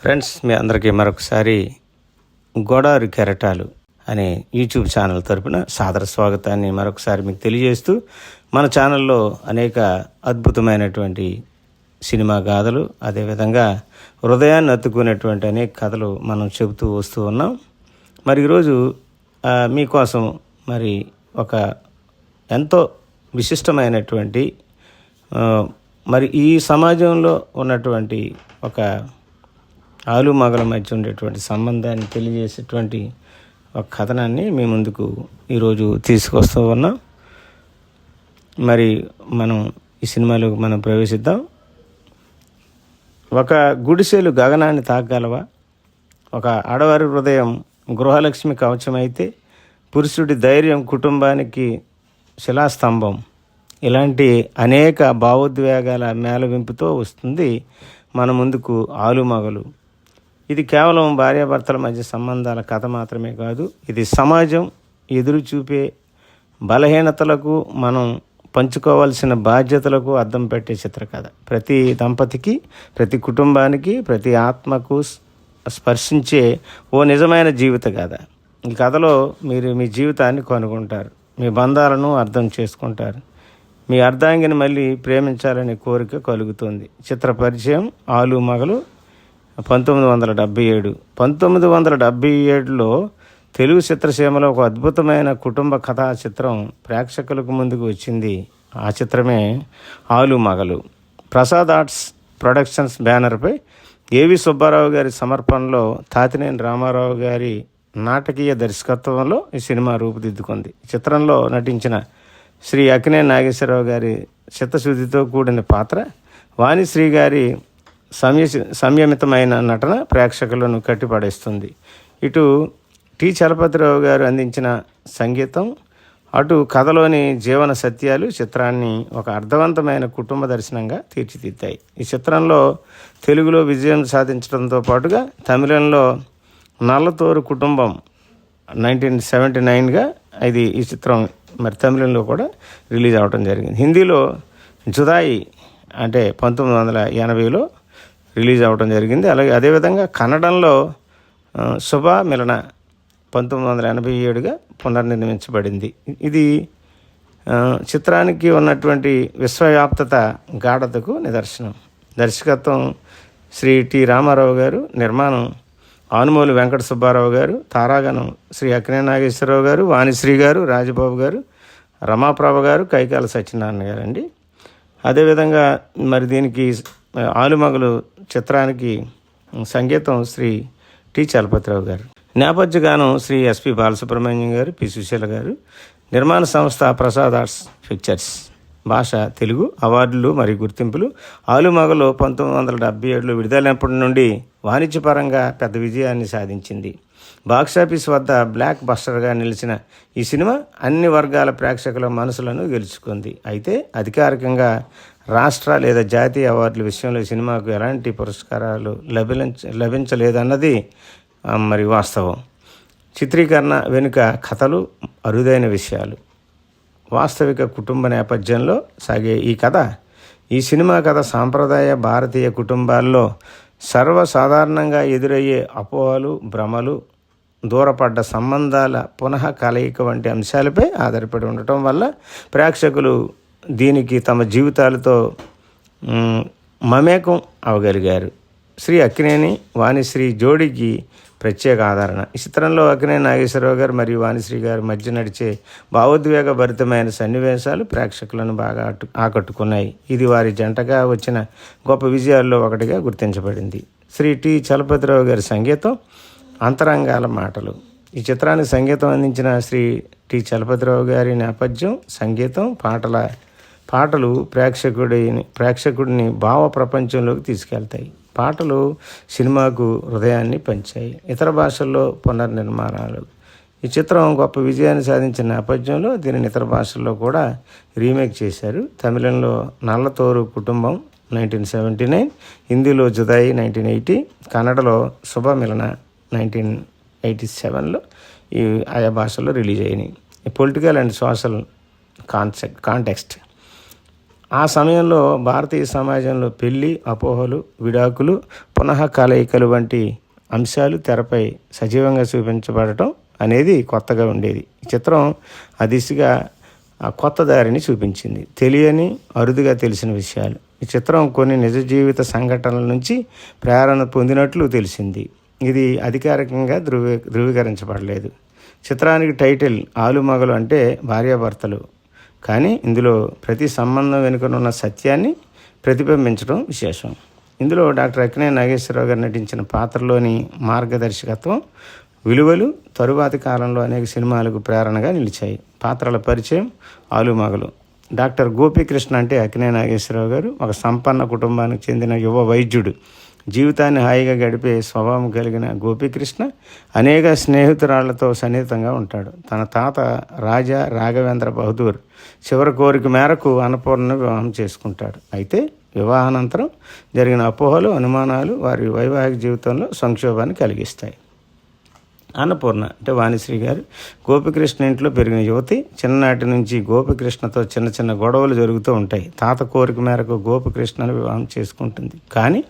Friends మీ అందరికీ మరొకసారి గోదావరి కెరటాలు అనే యూట్యూబ్ ఛానల్ తరపున సాదర స్వాగతాన్ని మరొకసారి మీకు తెలియజేస్తూ మన ఛానల్లో అనేక అద్భుతమైనటువంటి సినిమా గాథలు అదేవిధంగా హృదయాన్ని అత్తుకునేటువంటి అనేక కథలు మనం చెబుతూ వస్తూ ఉన్నాం. మరి ఈరోజు మీకోసం మరి ఒక ఎంతో విశిష్టమైనటువంటి మరి ఈ సమాజంలో ఉన్నటువంటి ఒక ఆలు మగల మధ్య ఉండేటువంటి సంబంధాన్ని తెలియజేసేటువంటి ఒక కథనాన్ని మీ ముందుకు ఈరోజు తీసుకొస్తూ ఉన్నాం. మరి మనం ఈ సినిమాలో మనం ప్రవేశిద్దాం. ఒక గుడిసెలు గగనాన్ని తాకగలవా? ఒక ఆడవారి హృదయం గృహలక్ష్మి కవచమైతే పురుషుడి ధైర్యం కుటుంబానికి శిలాస్తంభం. ఇలాంటి అనేక భావోద్వేగాల మేళవింపుతో వస్తుంది మన ముందుకు ఆలుమగలు ఇది కేవలం భార్యాభర్తల మధ్య సంబంధాల కథ మాత్రమే కాదు ఇది సమాజం ఎదురు చూపే బలహీనతలకు మనం పంచుకోవాల్సిన బాధ్యతలకు అర్థం పెట్టే చిత్రకథ. ప్రతి దంపతికి ప్రతి కుటుంబానికి ప్రతి ఆత్మకు స్పర్శించే ఓ నిజమైన జీవిత కథ. ఈ కథలో మీరు మీ జీవితాన్ని కనుగొంటారు మీ బంధాలను అర్థం చేసుకుంటారు మీ అర్ధాంగిని మళ్ళీ ప్రేమించాలనే కోరిక కలుగుతుంది. చిత్ర పరిచయం ఆలు మగలు పంతొమ్మిది వందల డెబ్బై ఏడు. పంతొమ్మిది వందల డెబ్బై ఏడులో తెలుగు చిత్రసీమలో ఒక అద్భుతమైన కుటుంబ కథా చిత్రం ప్రేక్షకులకు ముందుకు వచ్చింది. ఆ చిత్రమే ఆలు మగలు. ప్రసాద్ ఆర్ట్స్ ప్రొడక్షన్స్ బ్యానర్పై ఏవి సుబ్బారావు గారి సమర్పణలో తాతినేని రామారావు గారి నాటకీయ దర్శకత్వంలో ఈ సినిమా రూపుదిద్దుకుంది. చిత్రంలో నటించిన శ్రీ అక్కినే నాగేశ్వరరావు గారి చిత్తశుద్ధితో కూడిన పాత్ర వాణిశ్రీ గారి సంయ సంయమితమైన నటన ప్రేక్షకులను కట్టిపడేస్తుంది. ఇటు టి. చలపతిరావు గారు అందించిన సంగీతం అటు కథలోని జీవన సత్యాలు చిత్రాన్ని ఒక అర్థవంతమైన కుటుంబ దర్శనంగా తీర్చిదిద్దాయి. ఈ చిత్రంలో తెలుగులో విజయం సాధించడంతో పాటుగా తమిళంలో నల్లతోరు కుటుంబం నైన్టీన్ సెవెంటీ నైన్గా ఇది ఈ చిత్రం మరి తమిళంలో కూడా రిలీజ్ అవ్వడం జరిగింది. హిందీలో జుదాయి అంటే పంతొమ్మిది వందల ఎనభైలో రిలీజ్ అవ్వడం జరిగింది. అలాగే అదేవిధంగా కన్నడంలో శుభ మిలన పంతొమ్మిది వందల ఎనభై ఏడుగా పునర్నిర్మించబడింది. ఇది చిత్రానికి ఉన్నటువంటి విశ్వవ్యాప్తత గాఢతకు నిదర్శనం. దర్శకత్వం శ్రీ టి రామారావు గారు నిర్మాణం ఆనుమూలి వెంకట సుబ్బారావు గారు తారాగణం శ్రీ అక్కినే నాగేశ్వరరావు గారు వాణిశ్రీ గారు రాజబాబు గారు రమాప్రభ గారు కైకాల సత్యనారాయణ గారు అండి అదేవిధంగా మరి దీనికి ఆలుమగలు చిత్రానికి సంగీతం శ్రీ టి చలపతిరావు గారు. నేపథ్య గానం శ్రీ ఎస్పి బాలసుబ్రహ్మణ్యం గారు పి సుశీల గారు. నిర్మాణ సంస్థ ప్రసాద్ ఆర్ట్స్ పిక్చర్స్. భాష తెలుగు అవార్డులు మరియు గుర్తింపులు. ఆలుమగలు పంతొమ్మిది వందల డెబ్బై ఏడులో విడుదలైనప్పటి నుండి వాణిజ్యపరంగా పెద్ద విజయాన్ని సాధించింది. బాక్సాఫీస్ వద్ద బ్లాక్ బస్టర్గా నిలిచిన ఈ సినిమా అన్ని వర్గాల ప్రేక్షకుల మనసులను గెలుచుకుంది. అయితే అధికారికంగా రాష్ట్ర లేదా జాతీయ అవార్డుల విషయంలో సినిమాకు ఎలాంటి పురస్కారాలు లభించ లభించలేదన్నది మరి వాస్తవం. చిత్రీకరణ వెనుక కథలు అరుదైన విషయాలు. వాస్తవిక కుటుంబ నేపథ్యంలో సాగే ఈ కథ ఈ సినిమా కథ సాంప్రదాయ భారతీయ కుటుంబాల్లో సర్వసాధారణంగా ఎదురయ్యే అపోహలు భ్రమలు దూరపడ్డ సంబంధాల పునః కలయిక వంటి అంశాలపై ఆధారపడి ఉండటం వల్ల ప్రేక్షకులు దీనికి తమ జీవితాలతో మమేకం అవగలిగారు. శ్రీ అక్కినేని వాణిశ్రీ జోడికి ప్రత్యేక ఆదరణ. ఈ చిత్రంలో అక్కినేని నాగేశ్వరరావు గారు మరియు వాణిశ్రీ గారి మధ్య నడిచే భావోద్వేగ భరితమైన సన్నివేశాలు ప్రేక్షకులను బాగా అటు ఆకట్టుకున్నాయి. ఇది వారి జంటగా వచ్చిన గొప్ప విజయాల్లో ఒకటిగా గుర్తించబడింది. శ్రీ టి. చలపతిరావు గారి సంగీతం అంతరంగాల మాటలు. ఈ చిత్రానికి సంగీతం అందించిన శ్రీ టి. చలపతిరావు గారి నేపథ్యం సంగీతం పాటల పాటలు ప్రేక్షకుడిని ప్రేక్షకుడిని భావ ప్రపంచంలోకి తీసుకెళ్తాయి. పాటలు సినిమాకు హృదయాన్ని పంచాయి. ఇతర భాషల్లో పునర్నిర్మాణాలు. ఈ చిత్రం గొప్ప విజయాన్ని సాధించిన నేపథ్యంలో దీనిని ఇతర భాషల్లో కూడా రీమేక్ చేశారు. తమిళంలో నల్లతోరు కుటుంబం నైన్టీన్ సెవెంటీ నైన్ హిందీలో జుదాయి నైన్టీన్ ఎయిటీ కన్నడలో శుభమిలన నైన్టీన్ ఎయిటీ సెవెన్లో ఈ ఆయా భాషల్లో రిలీజ్ అయినాయి. Political and social concept context. ఆ సమయంలో భారతీయ సమాజంలో పెళ్ళి అపోహలు విడాకులు పునః కలయికలు వంటి అంశాలు తెరపై సజీవంగా చూపించబడటం అనేది కొత్తగా ఉండేది. ఈ చిత్రం ఆ దిశగా ఆ కొత్త దారిని చూపించింది. తెలియని అరుదుగా తెలిసిన విషయాలు. ఈ చిత్రం కొన్ని నిజ జీవిత సంఘటనల నుంచి ప్రేరణ పొందినట్లు తెలిసింది. ఇది అధికారికంగా ధృవీ ధృవీకరించబడలేదు. చిత్రానికి టైటిల్ ఆలుమగలు అంటే భార్యాభర్తలు. కానీ ఇందులో ప్రతి సంబంధం వెనుకనున్న సత్యాన్ని ప్రతిబింబించడం విశేషం. ఇందులో డాక్టర్ అక్కినే నాగేశ్వరరావు గారు నటించిన పాత్రలోని మార్గదర్శకత్వం విలువలు తరువాతి కాలంలో అనేక సినిమాలకు ప్రేరణగా నిలిచాయి. పాత్రల పరిచయం ఆలుమగలు డాక్టర్ గోపీకృష్ణ అంటే అక్కినే నాగేశ్వరరావు గారు ఒక సంపన్న కుటుంబానికి చెందిన యువ వైద్యుడు. జీవితాన్ని హాయిగా గడిపే స్వభావం కలిగిన గోపీకృష్ణ అనేక స్నేహితురాళ్ళతో సన్నిహితంగా ఉంటాడు. తన తాత రాజా రాఘవేంద్ర బహదూర్ చివరి కోరిక మేరకు అన్నపూర్ణను వివాహం చేసుకుంటాడు. అయితే వివాహానంతరం జరిగిన అపోహలు అనుమానాలు వారి వైవాహిక జీవితంలో సంక్షోభాన్ని కలిగిస్తాయి. అన్నపూర్ణ అంటే వాణిశ్రీ గారు. గోపికృష్ణ ఇంట్లో పెరిగిన యువతి. చిన్ననాటి నుంచి గోపికృష్ణతో చిన్న చిన్న గొడవలు జరుగుతూ ఉంటాయి. తాత కోరిక మేరకు గోపికృష్ణను వివాహం చేసుకుంటుంది. కానీ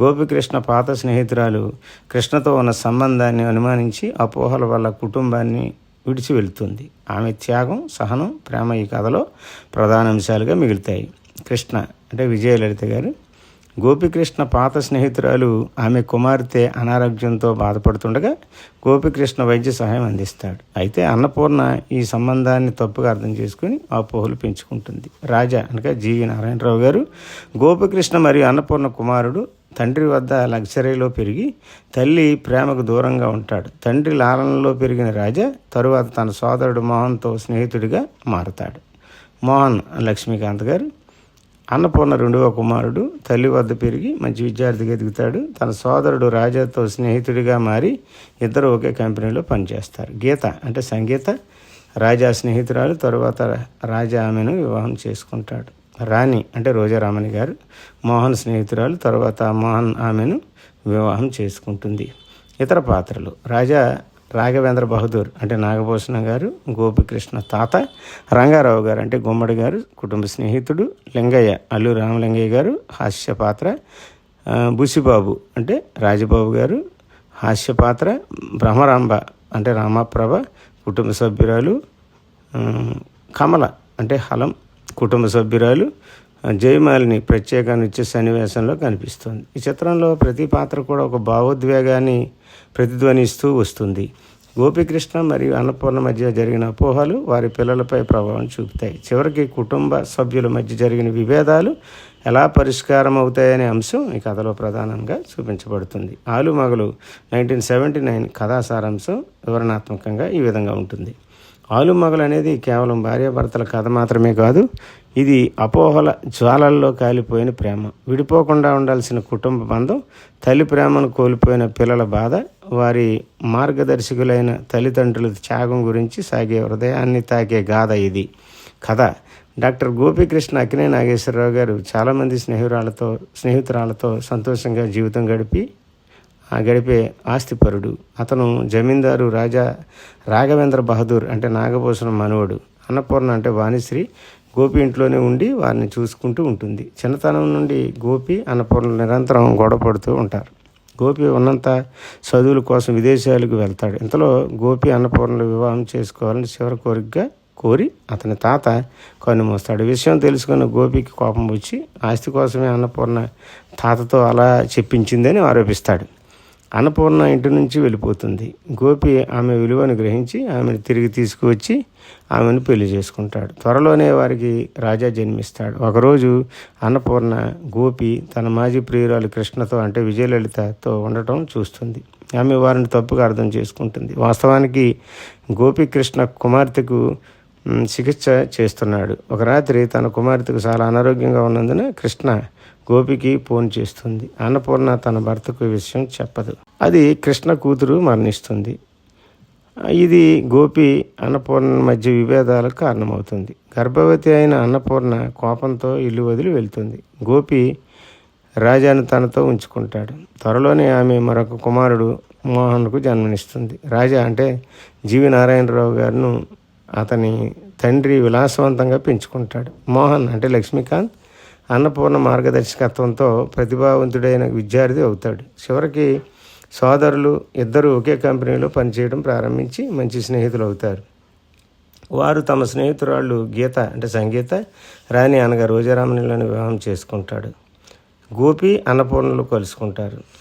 గోపికృష్ణ పాత స్నేహితురాలు కృష్ణతో ఉన్న సంబంధాన్ని అనుమానించి అపోహల వల్ల కుటుంబాన్ని విడిచి వెళుతుంది. ఆమె త్యాగం సహనం ప్రేమ ఈ కథలో ప్రధాన అంశాలుగా మిగులుతాయి. కృష్ణ అంటే విజయలలిత గారు. గోపికృష్ణ పాత స్నేహితురాలు ఆమె కుమార్తె అనారోగ్యంతో బాధపడుతుండగా గోపికృష్ణ వైద్య సహాయం అందిస్తాడు. అయితే అన్నపూర్ణ ఈ సంబంధాన్ని తప్పుగా అర్థం చేసుకుని అపోహలు పెంచుకుంటుంది. రాజా అనగా జీవి నారాయణరావు గారు గోపికృష్ణ మరియు అన్నపూర్ణ కుమారుడు తండ్రి వద్ద లగ్జరీలో పెరిగి తల్లి ప్రేమకు దూరంగా ఉంటాడు. తండ్రి లాలనలో పెరిగిన రాజా తరువాత తన సోదరుడు మోహన్తో స్నేహితుడిగా మారతాడు. మోహన్ లక్ష్మీకాంత్ గారు అన్నపూర్ణ రెండవ కుమారుడు తల్లి వద్ద పెరిగి మంచి విద్యార్థిగా ఎదుగుతాడు. తన సోదరుడు రాజాతో స్నేహితుడిగా మారి ఇద్దరు ఒకే కంపెనీలో పనిచేస్తారు. గీత అంటే సంగీత రాజా స్నేహితురాలు తరువాత రాజా ఆమెను వివాహం చేసుకుంటాడు. రాణి అంటే రోజారామణి గారు మోహన్ స్నేహితురాలు తర్వాత మోహన్ ఆమెను వివాహం చేసుకుంటుంది. ఇతర పాత్రలు రాజా రాఘవేంద్ర బహదూర్ అంటే నాగభూషణ గారు గోపికృష్ణ తాత రంగారావు గారు అంటే గుమ్మడి గారు కుటుంబ స్నేహితుడు లింగయ్య అల్లు రామలింగయ్య గారు హాస్య పాత్ర బుసిబాబు అంటే రాజబాబు గారు హాస్య పాత్ర భ్రమరాంబ అంటే రామప్రభ కుటుంబ సభ్యురాలు కమల అంటే హలం కుటుంబ సభ్యురాలు జయమాలిని ప్రత్యేక నృత్య సన్నివేశంలో కనిపిస్తుంది. ఈ చిత్రంలో ప్రతి పాత్ర కూడా ఒక భావోద్వేగాన్ని ప్రతిధ్వనిస్తూ వస్తుంది. గోపికృష్ణ మరియు అన్నపూర్ణ మధ్య జరిగిన అపోహలు వారి పిల్లలపై ప్రభావం చూపుతాయి. చివరికి కుటుంబ సభ్యుల మధ్య జరిగిన విభేదాలు ఎలా పరిష్కారం అవుతాయనే అంశం ఈ కథలో ప్రధానంగా చూపించబడుతుంది. ఆలుమగలు నైన్టీన్ సెవెంటీ నైన్ కథా సారాంశం వివరణాత్మకంగా ఈ విధంగా ఉంటుంది. ఆలుమగలు అనేది కేవలం భార్యాభర్తల కథ మాత్రమే కాదు ఇది అపోహల జ్వాలల్లో కాలిపోయిన ప్రేమ. విడిపోకుండా ఉండాల్సిన కుటుంబ బంధం తల్లి ప్రేమను కోల్పోయిన పిల్లల బాధ వారి మార్గదర్శకులైన తల్లిదండ్రుల త్యాగం గురించి సాగే హృదయాన్ని తాకే గాథ ఇది. కథ. డాక్టర్ గోపీకృష్ణ అక్కినే నాగేశ్వరరావు గారు చాలామంది స్నేహితురాలతో స్నేహితురాలతో సంతోషంగా జీవితం గడిపి గడిపే ఆస్తిపరుడు. అతను జమీందారు రాజా రాఘవేంద్ర బహదూర్ అంటే నాగభూషణ మనవడు. అన్నపూర్ణ అంటే వాణిశ్రీ. గోపి ఇంట్లోనే ఉండి వారిని చూసుకుంటూ ఉంటుంది. చిన్నతనం నుండి గోపి అన్నపూర్ణ నిరంతరం గొడవ పడుతూ ఉంటారు. గోపి ఉన్నంత చదువుల కోసం విదేశాలకు వెళ్తాడు. ఇంతలో గోపి అన్నపూర్ణలు వివాహం చేసుకోవాలని చివరి కోరికగా కోరి అతని తాత కన్నుమూస్తాడు విషయం తెలుసుకున్న గోపికి కోపం వచ్చి ఆస్తి కోసమే అన్నపూర్ణ తాతతో అలా చెప్పించిందని ఆరోపిస్తాడు. అన్నపూర్ణ ఇంటి నుంచి వెళ్ళిపోతుంది. గోపి ఆమె విలువను గ్రహించి ఆమెను తిరిగి తీసుకువచ్చి ఆమెను పెళ్ళి చేసుకుంటాడు. త్వరలోనే వారికి రాజా జన్మిస్తాడు. ఒకరోజు అన్నపూర్ణ గోపి తన మాజీ ప్రియురాలు కృష్ణతో అంటే విజయలలితతో ఉండటం చూస్తుంది. ఆమె వారిని తప్పుగా అర్థం చేసుకుంటుంది. వాస్తవానికి గోపి కృష్ణ కుమార్తెకు చికిత్స చేస్తున్నాడు. ఒక రాత్రి తన కుమార్తెకు చాలా అనారోగ్యంగా ఉన్నందున కృష్ణ గోపికి ఫోన్ చేస్తుంది. అన్నపూర్ణ తన భర్తకు విషయం చెప్పదు. అది కృష్ణ కూతురు మరణిస్తుంది. ఇది గోపి అన్నపూర్ణ మధ్య విభేదాలకు కారణమవుతుంది. గర్భవతి అయిన అన్నపూర్ణ కోపంతో ఇల్లు వదిలి వెళ్తుంది. గోపి రాజాను తనతో ఉంచుకుంటాడు. త్వరలోనే ఆమె మరొక కుమారుడు మోహన్కు జన్మనిస్తుంది. రాజా అంటే జీవి నారాయణరావు గారును అతని తండ్రి విలాసవంతంగా పెంచుకుంటాడు. మోహన్ అంటే లక్ష్మీకాంత్ అన్నపూర్ణ మార్గదర్శకత్వంతో ప్రతిభావంతుడైన విద్యార్థి అవుతాడు. చివరికి సోదరులు ఇద్దరు ఒకే కంపెనీలో పనిచేయడం ప్రారంభించి మంచి స్నేహితులు అవుతారు. వారు తమ స్నేహితురాళ్ళు గీత అంటే సంగీత రాణి అనగా రోజారామణిలను వివాహం చేసుకుంటాడు. గోపి అన్నపూర్ణలు కలుసుకుంటారు.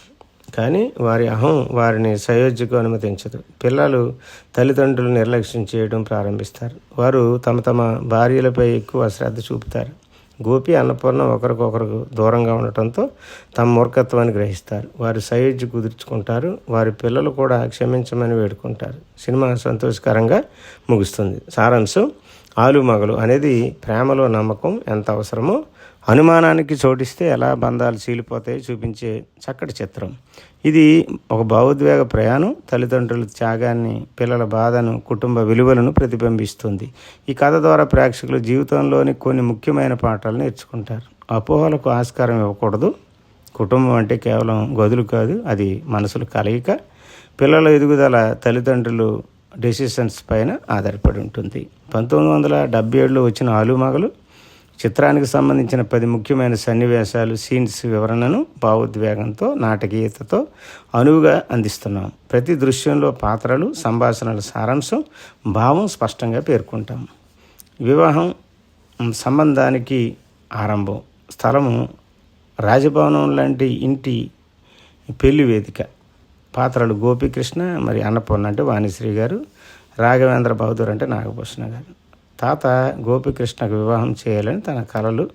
కానీ వారి అహం వారిని సయోధ్యకు అనుమతించదు. పిల్లలు తల్లిదండ్రులు నిర్లక్ష్యం చేయడం ప్రారంభిస్తారు. వారు తమ తమ భార్యలపై ఎక్కువ శ్రద్ధ చూపుతారు. గోపి అన్నపూర్ణ ఒకరికొకరు దూరంగా ఉండటంతో తమ మూర్ఖత్వాన్ని గ్రహిస్తారు. వారు సయోధ్య కుదుర్చుకుంటారు. వారి పిల్లలు కూడా క్షమించమని వేడుకుంటారు. సినిమా సంతోషకరంగా ముగుస్తుంది. సారాంశం ఆలు మగలు అనేది ప్రేమలో నమ్మకం ఎంత అవసరమో అనుమానానికి చోటిస్తే ఎలా బంధాలు చీలిపోతాయో చూపించే చక్కటి చిత్రం. ఇది ఒక భావోద్వేగ ప్రయాణం. తల్లిదండ్రుల త్యాగాన్ని పిల్లల బాధను కుటుంబ విలువలను ప్రతిబింబిస్తుంది. ఈ కథ ద్వారా ప్రేక్షకులు జీవితంలోని కొన్ని ముఖ్యమైన పాఠాలు నేర్చుకుంటారు. అపోహలకు ఆస్కారం ఇవ్వకూడదు. కుటుంబం అంటే కేవలం గదులు కాదు అది మనసుల కలయిక. పిల్లల ఎదుగుదల తల్లిదండ్రులు డెసిషన్స్ పైన ఆధారపడి ఉంటుంది. పంతొమ్మిది వందల డెబ్బై ఏడులో వచ్చిన ఆలుమగలు చిత్రానికి సంబంధించిన పది ముఖ్యమైన సన్నివేశాలు సీన్స్ వివరణను భావోద్వేగంతో నాటకీయతతో అనువుగా అందిస్తున్నాం. ప్రతి దృశ్యంలో పాత్రలు సంభాషణల సారాంశం భావం స్పష్టంగా పేర్కొంటాం. వివాహం సంబంధానికి ఆరంభం. స్థలము రాజభవనం లాంటి ఇంటి పెళ్ళి వేదిక. పాత్రలు గోపీకృష్ణ మరి అన్నపూర్ణ అంటే వాణిశ్రీ గారు రాఘవేంద్ర బహదూర్ అంటే నాగభూషణ గారు. తాత గోపికృష్ణకు వివాహం చేయాలని తన కలలు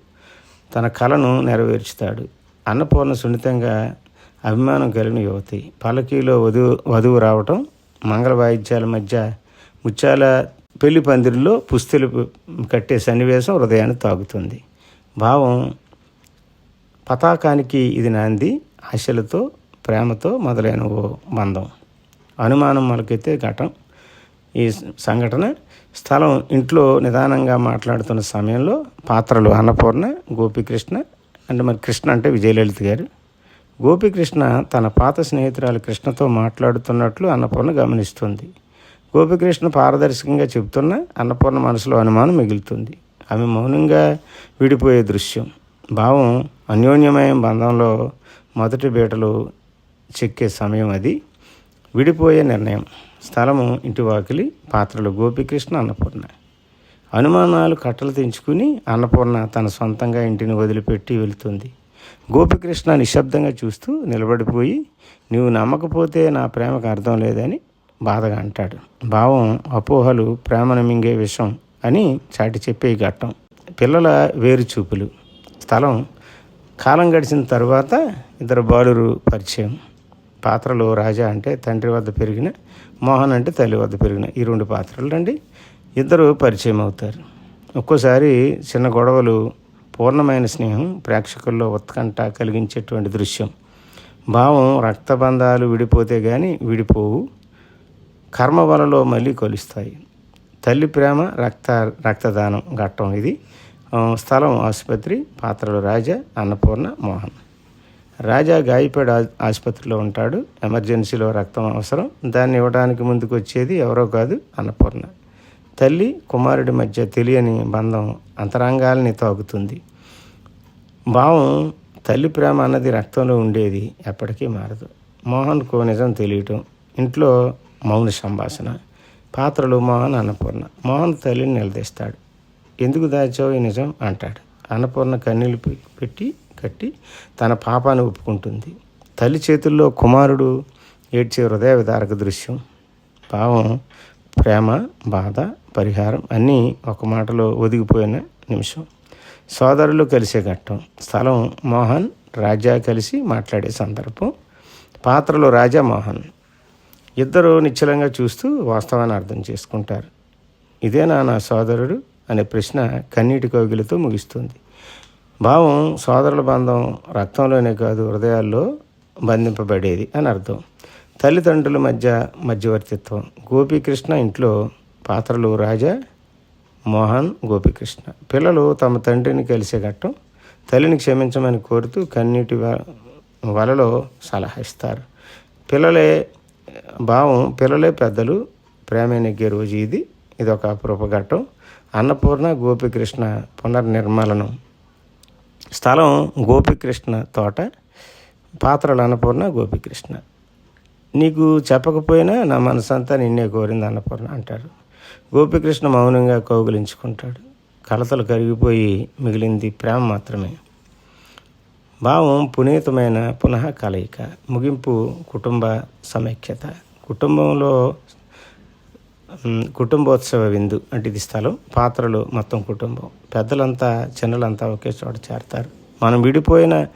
తన కలను నెరవేర్చుతాడు. అన్నపూర్ణ సున్నితంగా అభిమానం కలిగిన యువతి. పలకీలో వధువు వధువు రావటం మంగళ వాయిద్యాల మధ్య ముత్యాల పెళ్ళి పందిరిలో పుస్తెలు కట్టే సన్నివేశం హృదయాన్ని తాగుతుంది భావం పతాకానికి ఇది నాంది ఆశలతో ప్రేమతో మొదలైన ఓ బంధం. అనుమానం మొలకెత్తే ఘటం. ఈ సంఘటన స్థలం ఇంట్లో నిదానంగా మాట్లాడుతున్న సమయంలో పాత్రలు అన్నపూర్ణ గోపికృష్ణ అంటే మరి కృష్ణ అంటే విజయలలిత గారు. గోపికృష్ణ తన పాత స్నేహితురాలు కృష్ణతో మాట్లాడుతున్నట్లు అన్నపూర్ణ గమనిస్తుంది. గోపికృష్ణ పారదర్శకంగా చెబుతున్న అన్నపూర్ణ మనసులో అనుమానం మిగులుతుంది. ఆమె మౌనంగా విడిపోయే దృశ్యం. భావం అన్యోన్యమైన బంధంలో మొదటి బీటలు చెక్కే సమయం అది. విడిపోయే నిర్ణయం. స్థలము ఇంటి వాకిలి పాత్రలు గోపికృష్ణ అన్నపూర్ణ. అనుమానాలు కట్టలు తెంచుకుని అన్నపూర్ణ తన సొంతంగా ఇంటిని వదిలిపెట్టి వెళుతుంది. గోపికృష్ణ నిశ్శబ్దంగా చూస్తూ నిలబడిపోయి నీవు నమ్మకపోతే నా ప్రేమకు అర్థం లేదని బాధగా అంటాడు. భావం అపోహలు ప్రేమను మింగే విషం అని చాటి చెప్పే ఘట్టం. పిల్లల వేరు చూపులు. స్థలం కాలం గడిచిన తర్వాత ఇద్దరు బాలురు పరిచయం. పాత్రలు రాజా అంటే తండ్రి వద్ద పెరిగిన మోహన్ అంటే తల్లి వద్ద పెరిగిన ఈ రెండు పాత్రలు రండి. ఇద్దరు పరిచయం అవుతారు. ఒక్కోసారి చిన్న గొడవలు పూర్ణమైన స్నేహం ప్రేక్షకుల్లో ఉత్కంఠ కలిగించేటువంటి దృశ్యం. భావం రక్తబంధాలు విడిపోతే కానీ విడిపోవు. కర్మ వలలో మళ్ళీ కొలుస్తాయి. తల్లి ప్రేమ రక్త రక్తదానం ఘట్టం ఇది. స్థలం ఆసుపత్రి పాత్రలు రాజా అన్నపూర్ణ మోహన్. రాజా గాయపేడ ఆసుపత్రిలో ఉంటాడు. ఎమర్జెన్సీలో రక్తం అవసరం. దాన్ని ఇవ్వడానికి ముందుకు వచ్చేది ఎవరో కాదు అన్నపూర్ణ. తల్లి కుమారుడి మధ్య తెలియని బంధం అంతరంగాల్ని తాగుతుంది భావం తల్లి ప్రేమ అన్నది రక్తంలో ఉండేది ఎప్పటికీ మారదు. మోహన్కు నిజం తెలియటం ఇంట్లో మౌన సంభాషణ పాత్రలు మోహన్ అన్నపూర్ణ. మోహన్ తల్లిని నిలదీస్తాడు. ఎందుకు దాచావు ఈ నిజం? అంటాడు. అన్నపూర్ణ కన్నీళ్ళు పెట్టి కట్టి తన పాపాన్ని ఒప్పుకుంటుంది. తల్లి చేతుల్లో కుమారుడు ఏడ్చే హృదయ విదారక దృశ్యం భావం ప్రేమ బాధ పరిహారం అన్నీ ఒక మాటలో ఒదిగిపోయిన నిమిషం. సోదరులు కలిసే ఘట్టం. స్థలం మోహన్ రాజా కలిసి మాట్లాడే సందర్భం. పాత్రలో రాజా మోహన్. ఇద్దరు నిశ్చలంగా చూస్తూ వాస్తవాన్ని అర్థం చేసుకుంటారు. ఇదేనా నా సోదరుడు? అనే ప్రశ్న కన్నీటి కోగిలతో ముగిస్తుంది. భావం సోదరుల బంధం రక్తంలోనే కాదు హృదయాల్లో బంధింపబడేది అని అర్థం. తల్లిదండ్రుల మధ్య మధ్యవర్తిత్వం. గోపీకృష్ణ ఇంట్లో పాత్రలు రాజా మోహన్ గోపీకృష్ణ. పిల్లలు తమ తండ్రిని కలిసే ఘట్టం. తల్లిని క్షమించమని కోరుతూ కన్నీటి వలలో సలహా ఇస్తారు. పిల్లలే భావం పిల్లలే పెద్దలు ప్రేమ నెగ్గే రోజు ఇది. ఇది ఒక అపరూప ఘట్టం. అన్నపూర్ణ గోపీకృష్ణ పునర్నిర్మలనం స్థలం గోపికృష్ణ తోట పాత్రలు అన్నపూర్ణ గోపికృష్ణ. నీకు చెప్పకపోయినా నా మనసంతా నిన్నే కోరింది అన్నపూర్ణ అంటారు గోపికృష్ణ మౌనంగా కౌగులించుకుంటాడు. కలతలు కరిగిపోయి మిగిలింది ప్రేమ మాత్రమే. భావం పునీతమైన పునః కలయిక ముగింపు కుటుంబ సమైక్యత. కుటుంబంలో కుటుంబోత్సవ విందు అంటే ఇది స్థలం. పాత్రలు మొత్తం కుటుంబం. పెద్దలంతా చిన్నలంతా ఒకే చోట చేరతారు. మనం విడిపోయిన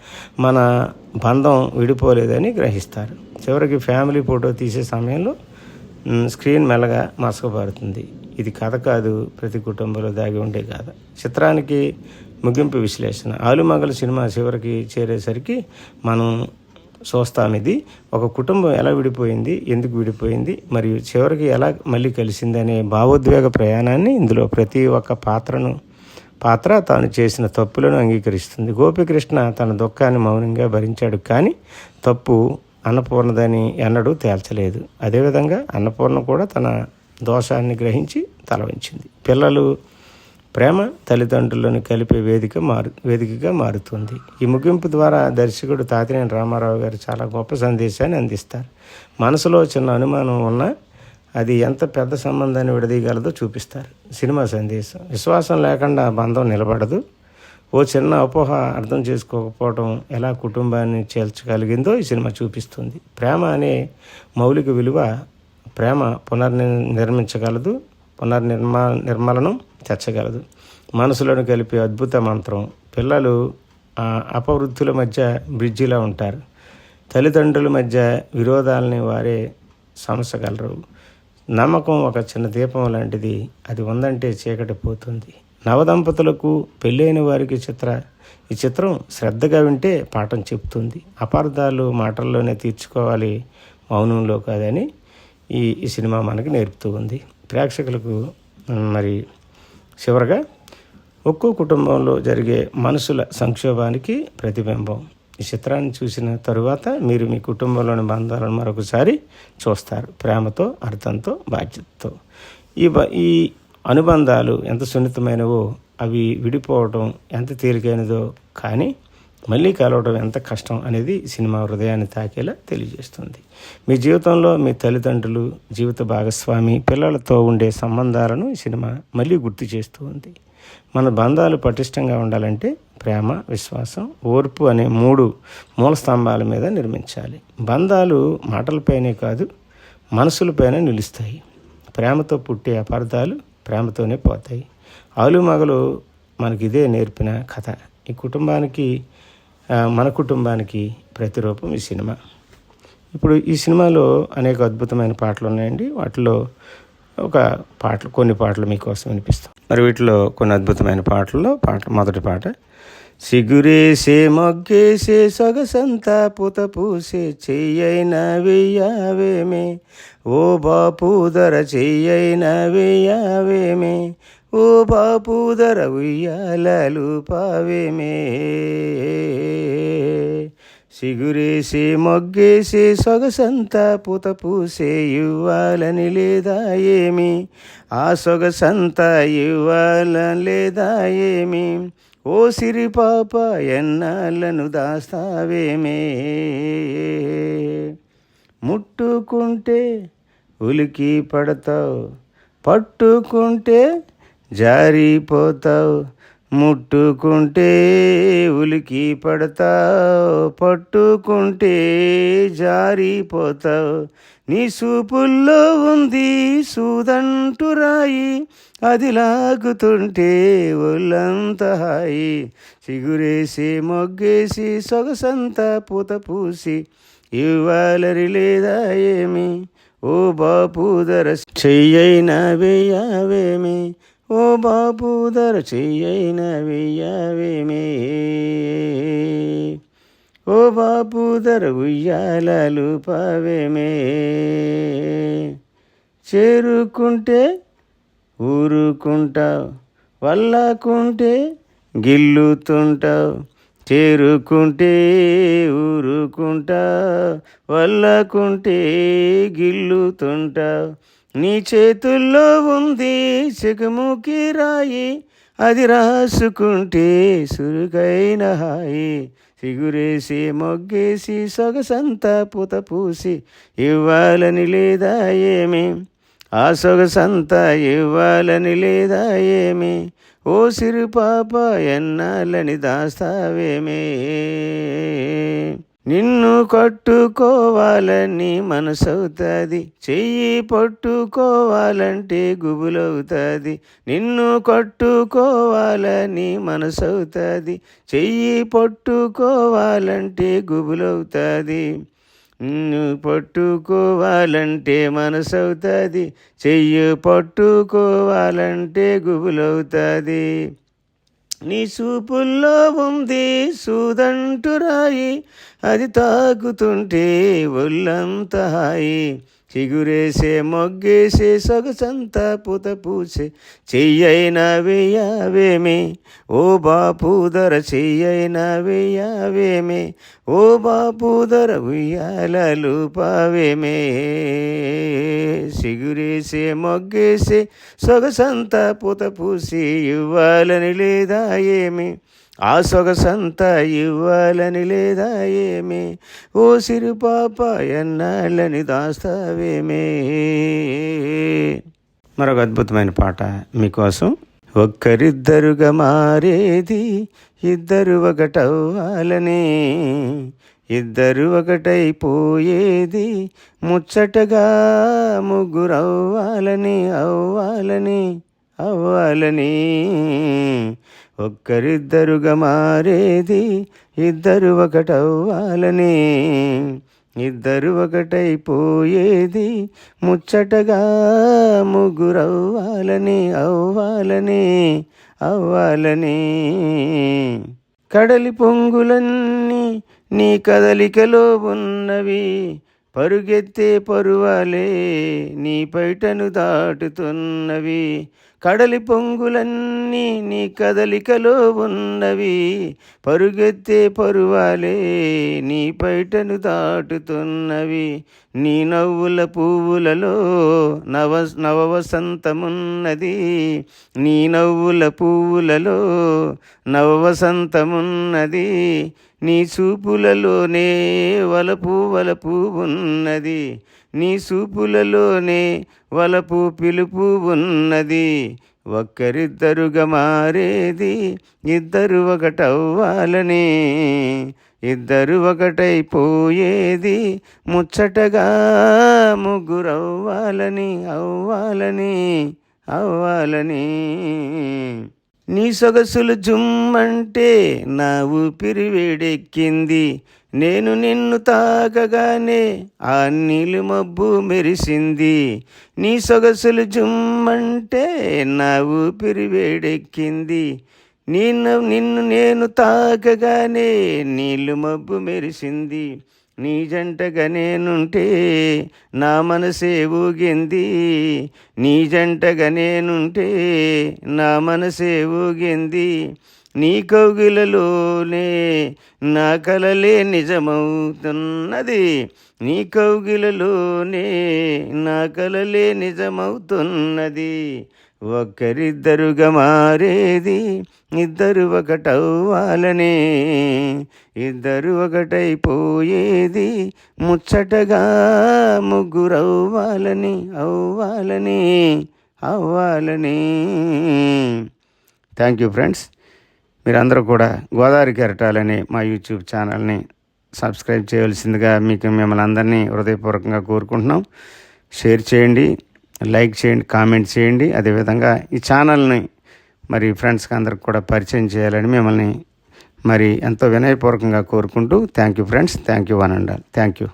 మన బంధం విడిపోలేదని గ్రహిస్తారు. చివరికి ఫ్యామిలీ ఫోటో తీసే సమయంలో స్క్రీన్ మెల్లగా మసకబారుతుంది. ఇది కథ కాదు ప్రతి కుటుంబంలో దాగి ఉండే కథ. చిత్రానికి ముగింపు విశ్లేషణ. ఆలుమగల సినిమా చివరికి చేరేసరికి మనం చూస్తాం ఇది ఒక కుటుంబం ఎలా విడిపోయింది? ఎందుకు విడిపోయింది? మరియు చివరికి ఎలా మళ్ళీ కలిసింది అనే భావోద్వేగ ప్రయాణాన్ని ఇందులో ప్రతి ఒక్క పాత్రను పాత్ర తాను చేసిన తప్పులను అంగీకరిస్తుంది. గోపికృష్ణ తన దుఃఖాన్ని మౌనంగా భరించాడు కానీ తప్పు అన్నపూర్ణదని ఎన్నడూ తేల్చలేదు. అదేవిధంగా అన్నపూర్ణ కూడా తన దోషాన్ని గ్రహించి తల వంచింది పిల్లలు ప్రేమ తల్లిదండ్రులను కలిపే వేదిక మారు వేదికగా మారుతుంది. ఈ ముగింపు ద్వారా దర్శకుడు తాతినేని రామారావు గారు చాలా గొప్ప సందేశాన్ని అందిస్తారు. మనసులో చిన్న అనుమానం ఉన్నా అది ఎంత పెద్ద సంబంధాన్ని విడదీయగలదో చూపిస్తారు. సినిమా సందేశం. విశ్వాసం లేకుండా బంధం నిలబడదు. ఓ చిన్న అపోహ అర్థం చేసుకోకపోవడం ఎలా కుటుంబాన్ని చేల్చగలిగిందో ఈ సినిమా చూపిస్తుంది. ప్రేమ అనే మౌలిక విలువ ప్రేమ పునర్ని నిర్మించగలదు. పునర్నిర్మా నిర్మలనం తెచ్చగలదు మనసులను కలిపే అద్భుత మంత్రం. పిల్లలు అపవృద్ధుల మధ్య బ్రిడ్జిలా ఉంటారు. తల్లిదండ్రుల మధ్య విరోధాలని వారే సమసగలరు. నమ్మకం ఒక చిన్న దీపం లాంటిది. అది ఉందంటే చీకటి పోతుంది. నవదంపతులకు పెళ్ళైన వారికి చిత్ర ఈ చిత్రం శ్రద్ధగా వింటే పాఠం చెప్తుంది. అపార్థాలు మాటల్లోనే తీర్చుకోవాలి. మౌనంలో కాదని ఈ ఈ సినిమా మనకి నేర్పుతూ ఉంది. ప్రేక్షకులకు మరి చివరగా ఒక్కో కుటుంబంలో జరిగే మనుషుల సంక్షోభానికి ప్రతిబింబం. ఈ చిత్రాన్ని చూసిన తరువాత మీరు మీ కుటుంబంలోని బంధాలను మరొకసారి చూస్తారు. ప్రేమతో అర్థంతో బాధ్యతతో. ఈ ఈ అనుబంధాలు ఎంత సున్నితమైనవో అవి విడిపోవడం ఎంత తేలికైనదో కానీ మళ్ళీ కలవడం ఎంత కష్టం అనేది సినిమా హృదయాన్ని తాకేలా తెలియజేస్తుంది. మీ జీవితంలో మీ తల్లిదండ్రులు జీవిత భాగస్వామి పిల్లలతో ఉండే సంబంధాలను ఈ సినిమా మళ్ళీ గుర్తు చేస్తూ ఉంది. మన బంధాలు పటిష్టంగా ఉండాలంటే ప్రేమ విశ్వాసం ఓర్పు అనే మూడు మూల స్తంభాల మీద నిర్మించాలి. బంధాలు మాటలపైనే కాదు మనసులపైన నిలుస్తాయి. ప్రేమతో పుట్టే అపార్థాలు ప్రేమతోనే పోతాయి. ఆలుమగలు మనకి ఇదే నేర్పిన కథ. ఈ కుటుంబానికి మన కుటుంబానికి ప్రతిరూపం ఈ సినిమా. ఇప్పుడు ఈ సినిమాలో అనేక అద్భుతమైన పాటలు ఉన్నాయండి. వాటిలో ఒక పాటలు కొన్ని పాటలు మీకోసం వినిపిస్తాం. మరి వీటిలో కొన్ని అద్భుతమైన పాటల్లో పాట మొదటి పాట. సిగురేసే మొగ్గేసే సొగసంతా పుత పూసే చెయ్యైన వెయ్యావేమే. ఓ బాపూదర చెయ్యైన వెయ్యావేమే. ఓ బాపుదర ఉయ్యాలలు పావేమే. సిగురేసి మొగ్గేసి సొగసంతా పూత పూసే ఇవ్వాలని లేదా ఏమి? ఆ సొగసంతా ఇవ్వాలని లేదా ఏమి? ఓ సిరి పాప ఎన్నాళ్ళను దాస్తావేమే? ముట్టుకుంటే ఉలికి పడతావు పట్టుకుంటే జారిపోతావు ముట్టుకుంటే ఉలికి పడతావు పట్టుకుంటే జారిపోతావు. నీ సూపుల్లో ఉంది సూదంటు రాయి అది లాగుతుంటే ఒళ్ళంత హాయి. చిగురేసి మొగ్గేసి సొగసంతా పూత పూసి ఇవ్వాలరి లేదా ఏమి? ఓ బాపూదర చెయ్యైనా వేయావేమి? ఓ బాపు చెయ్యైన వెయ్యవేమే. ఓ బాపుదర ఉయ్యాలలు పవేమే. చేరుకుంటే ఊరుకుంటావు వల్లకుంటే గిల్లుతుంటావు. చేరుకుంటే ఊరుకుంటావు వల్లకుంటే గిల్లుతుంటావు. నీ చేతుల్లో ఉంది చెగుముకి రాయి అది రాసుకుంటే సురుకైన హాయి. సిగురేసి మొగ్గేసి సొగసంతా పూత పూసి ఇవ్వాలని లేదా ఏమి? ఆ సొగసంతా ఇవ్వాలని లేదా ఏమి? ఓ సిరు పాప ఎన్నాలని దాస్తావేమే? నిన్ను కట్టుకోవాలని మనసవుతుంది. చెయ్యి పట్టుకోవాలంటే గుబులవుతుంది. నిన్ను కట్టుకోవాలని మనసవుతుంది. చెయ్యి పట్టుకోవాలంటే గుబులవుతుంది. నిన్ను పట్టుకోవాలంటే మనసవుతుంది. చెయ్యి పట్టుకోవాలంటే గుబులవుతుంది. నీ చూపుల్లో ఉంది సూదంటు రాయి అది తాకుతుంటే ఒళ్ళంత హాయి. చిగురేసే మొగ్గేసే సొగసంతా పూత పూసే చెయ్యైన వేయావేమే? ఓ బాపూదర చెయ్యైన వేయావేమే? ఓ బాపూదర ఉయ్యాలలు పావేమే? చిగురేసే మొగ్గేసే సొగసంతా పూత పూసి ఇవ్వాలని లేదా ఏమి? ఆ సొగసంత ఇవ్వాలని లేదా ఏమే? ఓ సిరి పాప ఎన్నాళ్ళని దాస్తావేమే? మరొక అద్భుతమైన పాట మీకోసం. ఒక్కరిద్దరుగా మారేది ఇద్దరు ఒకటవ్వాలని. ఇద్దరు ఒకటైపోయేది ముచ్చటగా ముగ్గురు అవ్వాలని అవ్వాలని అవ్వాలని. ఒక్కరిద్దరుగా మారేది ఇద్దరు ఒకటవ్వాలని. ఇద్దరు ఒకటైపోయేది ముచ్చటగా ముగ్గురవ్వాలని అవ్వాలని అవ్వాలని. కడలి పొంగులన్నీ నీ కదలికలో ఉన్నవి పరుగెత్తే పరువాలే నీ పైటను దాటుతున్నవి. కడలి పొంగులన్నీ నీ కదలికలో ఉన్నవి. పరుగెత్తే పరువాలే నీ పైటను దాటుతున్నవి. నీ నవ్వుల పువ్వులలో నవ నవవసంతమున్నది. నీ నవ్వుల పువ్వులలో నవవసంతమున్నది. నీ చూపులలోనే వలపు వలపు ఉన్నది. నీ చూపులలోనే వలపు పిలుపు ఉన్నది. ఒక్కరిద్దరుగా మారేది ఇద్దరు ఒకటవ్వాలని. ఇద్దరు ఒకటైపోయేది ముచ్చటగా ముగ్గురవ్వాలని అవ్వాలని అవ్వాలని. నీ సొగసులు జుమ్మంటే నా ఊపిరి వేడెక్కింది. నేను నిన్ను తాకగానే ఆ నీళ్ళు మబ్బు మెరిసింది. నీ సొగసులు జుమ్మంటే నా ఊపిరి వేడెక్కింది. నిన్ను నిన్ను నేను తాకగానే నీళ్ళు మబ్బు మెరిసింది. నీ జంటగా నేనుంటే నా మనసే ఊగింది. నీ జంటగా నేనుంటే నా మనసే ఊగింది. నీ కౌగిలలోనే నా కలలే నిజమవుతున్నది. నీ కౌగిలలోనే నా కలలే నిజమవుతున్నది. ఒక్కరిద్దరుగా మారేది ఇద్దరు ఒకటవ్వాలనే. ఇద్దరు ఒకటైపోయేది ముచ్చటగా ముగ్గురవ్వాలని అవ్వాలని అవ్వాలని. థ్యాంక్ యూ ఫ్రెండ్స్ మీరందరూ కూడా గోదావరి కెరటాలని మా యూట్యూబ్ ఛానల్ని సబ్స్క్రైబ్ చేయవలసిందిగా మీకు మిమ్మల్ని అందరినీ హృదయపూర్వకంగా కోరుకుంటున్నాం. షేర్ చేయండి లైక్ చేయండి కామెంట్ చేయండి. అదేవిధంగా ఈ ఛానల్ని మరి ఫ్రెండ్స్కి అందరికి కూడా పరిచయం చేయాలని మిమ్మల్ని మరి ఎంతో వినయపూర్వకంగా కోరుకుంటూ thank you friends thank you one and all. Thank you.